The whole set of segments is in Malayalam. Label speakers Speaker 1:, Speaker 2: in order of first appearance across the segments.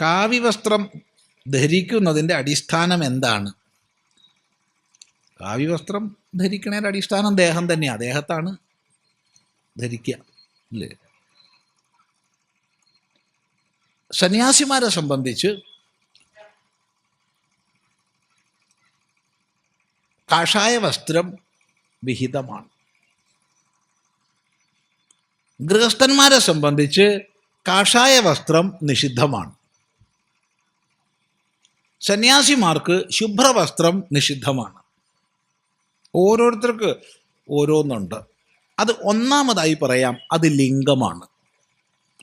Speaker 1: കാവ്യവസ്ത്രം ധരിക്കുന്നതിന്റെ അടിസ്ഥാനം എന്താണ്? കാവ്യവസ്ത്രം ധരിക്കണേന്റെ അടിസ്ഥാനം ദേഹം തന്നെയാണ് ദേഹത്താണ് ധരിക്കുക അല്ലേ? സന്യാസിമാരെ സംബന്ധിച്ച് കാഷായ വസ്ത്രം വിഹിതമാണ്. ഗൃഹസ്ഥന്മാരെ സംബന്ധിച്ച് കാഷായ വസ്ത്രം നിഷിദ്ധമാണ്. സന്യാസിമാർക്ക് ശുഭ്രവസ്ത്രം നിഷിദ്ധമാണ്. ഓരോരുത്തർക്ക് ഓരോന്നുണ്ട്. അത് ഒന്നാമതായി പറയാം അത് ലിംഗമാണ്.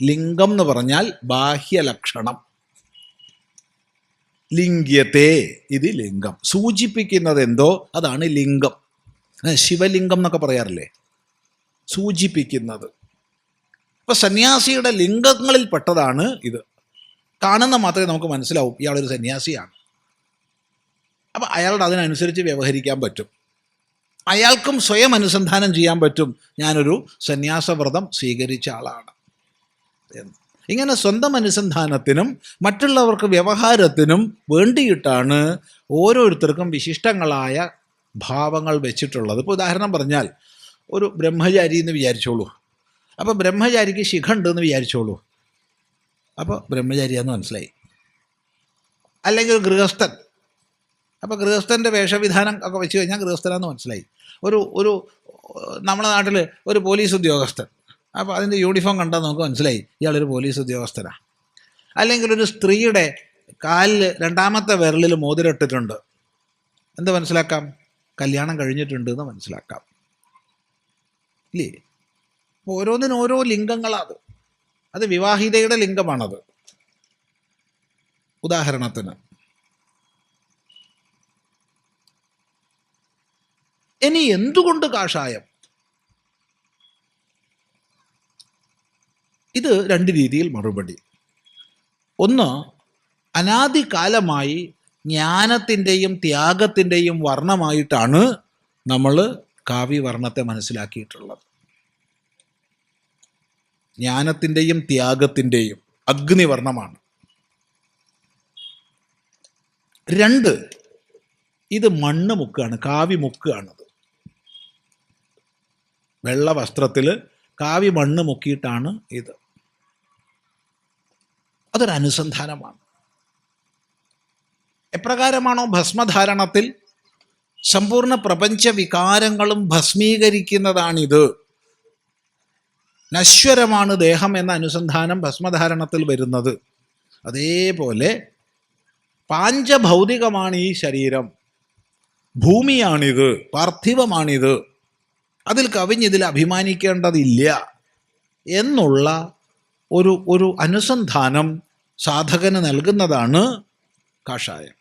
Speaker 1: ലിംഗം എന്ന് പറഞ്ഞാൽ ബാഹ്യലക്ഷണം ലിംഗ്യത്തെ ഇത് ലിംഗം. സൂചിപ്പിക്കുന്നത് എന്തോ? അതാണ് ലിംഗം. ശിവലിംഗം എന്നൊക്കെ പറയാറില്ലേ? സൂചിപ്പിക്കുന്നത്. ഇപ്പൊ സന്യാസിയുടെ ലിംഗങ്ങളിൽ പെട്ടതാണ് ഇത്. കാണുന്ന മാത്രമേ നമുക്ക് മനസ്സിലാവും ഇയാളൊരു സന്യാസിയാണ്. അപ്പോൾ അയാളുടെ അതിനനുസരിച്ച് വ്യവഹരിക്കാൻ പറ്റും. അയാൾക്കും സ്വയം അനുസന്ധാനം ചെയ്യാൻ പറ്റും. ഞാനൊരു സന്യാസവ്രതം സ്വീകരിച്ച ആളാണ്. ഇങ്ങനെ സ്വന്തം അനുസന്ധാനത്തിനും മറ്റുള്ളവർക്ക് വ്യവഹാരത്തിനും വേണ്ടിയിട്ടാണ് ഓരോരുത്തർക്കും വിശിഷ്ടങ്ങളായ ഭാവങ്ങൾ വെച്ചിട്ടുള്ളത്. ഇപ്പോൾ ഉദാഹരണം പറഞ്ഞാൽ ഒരു ബ്രഹ്മചാരി എന്ന് വിചാരിച്ചോളൂ. അപ്പോൾ ബ്രഹ്മചാരിക്ക് ശിഖ ഉണ്ടെന്ന് വിചാരിച്ചോളൂ അപ്പോൾ ബ്രഹ്മചാരിയാന്ന് മനസ്സിലായി. അല്ലെങ്കിൽ ഗൃഹസ്ഥൻ. അപ്പോൾ ഗൃഹസ്ഥന്റെ വേഷവിധാനം ഒക്കെ വെച്ച് കഴിഞ്ഞാൽ ഗൃഹസ്ഥനാന്ന് മനസ്സിലായി. ഒരു ഒരു നമ്മുടെ നാട്ടിൽ ഒരു പോലീസ് ഉദ്യോഗസ്ഥൻ. അപ്പോൾ അതിന്റെ യൂണിഫോം കണ്ടാൽ നമുക്ക് മനസ്സിലായി ഇയാളൊരു പോലീസ് ഉദ്യോഗസ്ഥനാണ് അല്ലെങ്കിൽ ഒരു സ്ത്രീയുടെ കാലിൽ രണ്ടാമത്തെ വിരലിൽ മോതിരട്ടിട്ടുണ്ട് എന്ത് മനസ്സിലാക്കാം? കല്യാണം കഴിഞ്ഞിട്ടുണ്ട് എന്ന് മനസ്സിലാക്കാം. ഇല്ലേ? അപ്പോൾ ഓരോന്നിനും ഓരോ ലിംഗങ്ങളാണ് അത് വിവാഹിതയുടെ ലിംഗമാണത്. ഉദാഹരണത്തിന്. ഇനി എന്തുകൊണ്ട് കാഷായം? ഇത് രണ്ട് രീതിയിൽ മറുപടി. ഒന്ന് അനാദികാലമായി ജ്ഞാനത്തിന്റെയും ത്യാഗത്തിന്റെയും വർണമായിട്ടാണ് നമ്മൾ കാവ്യവർണത്തെ മനസ്സിലാക്കിയിട്ടുള്ളത്. ജ്ഞാനത്തിന്റെയും ത്യാഗത്തിന്റെയും അഗ്നിവർണമാണ്. രണ്ട് ഇത് മണ്ണ് മുക്കാണ് കാവി മുക്കാണത്. വെള്ള വസ്ത്രത്തിൽ കാവി മണ്ണ് മുക്കിയിട്ടാണ് ഇത്. അതൊരനുസന്ധാനമാണ് എപ്രകാരമാണോ ഭസ്മധാരണത്തിൽ സമ്പൂർണ പ്രപഞ്ച വികാരങ്ങളും ഭസ്മീകരിക്കുന്നതാണിത്? നശ്വരമാണ് ദേഹം എന്ന അനുസന്ധാനം ഭസ്മധാരണത്തിൽ വരുന്നത്. അതേപോലെ പാഞ്ചഭൗതികമാണ് ഈ ശരീരം. ഭൂമിയാണിത് പാർത്ഥിവമാണിത്. അതിൽ കവിഞ്ഞിതിൽ അഭിമാനിക്കേണ്ടതില്ല എന്നുള്ള ഒരു ഒരു അനുസന്ധാനം സാധകന് നൽകുന്നതാണ് കാഷായം.